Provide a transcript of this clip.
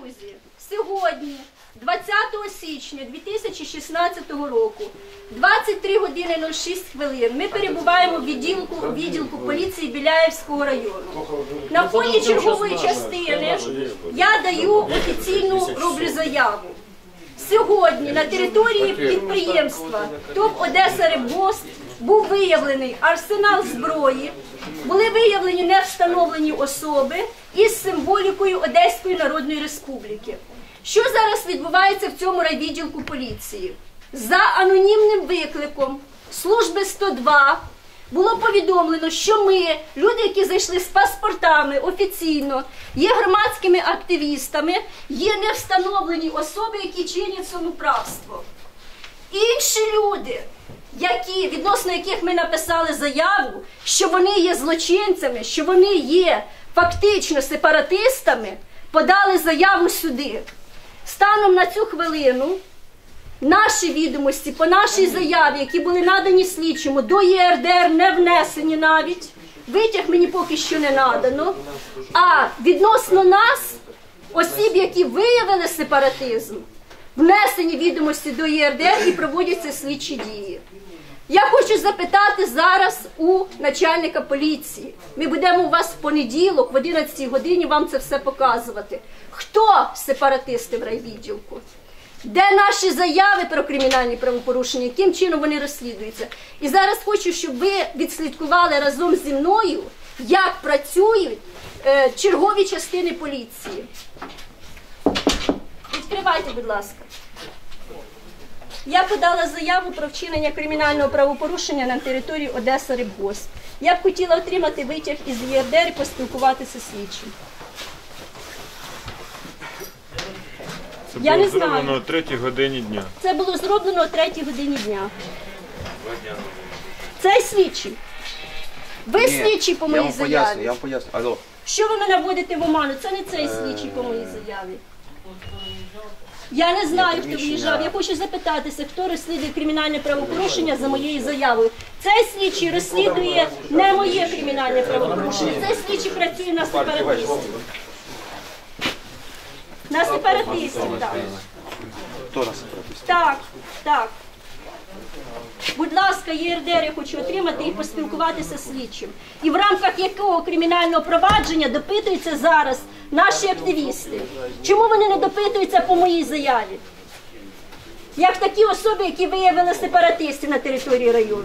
друзі, сьогодні, 20 січня 2016 року, 23 години 06 хвилин, ми перебуваємо в відділку, відділку поліції Біляєвського району. На фоні чергової частини я даю офіційну роблю заяву. Сьогодні на території підприємства ТОП Одеса Рибгосп був виявлений арсенал зброї, були виявлені невстановлені особи із символікою Одеської Народної Республіки. Що зараз відбувається в цьому райвідділку поліції? За анонімним викликом служби 102 було повідомлено, що ми, люди, які зайшли з паспортами офіційно, є громадськими активістами, є невстановлені особи, які чинять самоправство. Інші люди, які, відносно яких ми написали заяву, що вони є злочинцями, що вони є фактично сепаратистами, подали заяву сюди. Станом на цю хвилину Наші відомості по нашій заяві, які були надані слідчому, до ЄРДР не внесені навіть. Витяг мені поки що не надано. А відносно нас, осіб, які виявили сепаратизм, внесені відомості до ЄРДР і проводяться слідчі дії. Я хочу запитати зараз у начальника поліції. Ми будемо у вас в понеділок, в 11 годині вам це все показувати. Хто сепаратисти в райвідділку? Де наші заяви про кримінальні правопорушення, яким чином вони розслідуються? І зараз хочу, щоб ви відслідкували разом зі мною, як працюють е, чергові частини поліції. Відкривайте, будь ласка. Я подала заяву про вчинення кримінального правопорушення на території Одеса Рибгосп. Я б хотіла отримати витяг із ЄРДР і поспілкуватися з слідчим. Це Я було не знаю. зроблено о 3 годині дня. Це було зроблено о 3 годині дня. Цей слідчий. Ви слідчий по я моїй вам заяві. я вам поясню. Алло. Що ви мене вводите в оману? Це не цей слідчий по моїй заяві. Я не знаю, хто виїжджав. Я хочу запитатися, хто розслідує кримінальне правопорушення за моєю заявою. Цей слідчий розслідує не моє кримінальне правопорушення. Цей слідчий працює на сепаратистів. На сепаратистів, так. Хто нас сепаратист? Так, так. Будь ласка, ЄРДР я хочу отримати і поспілкуватися з слідчим. І в рамках якого кримінального провадження допитуються зараз наші активісти? Чому вони не допитуються по моїй заяві? Як такі особи, які виявили сепаратистів на території району?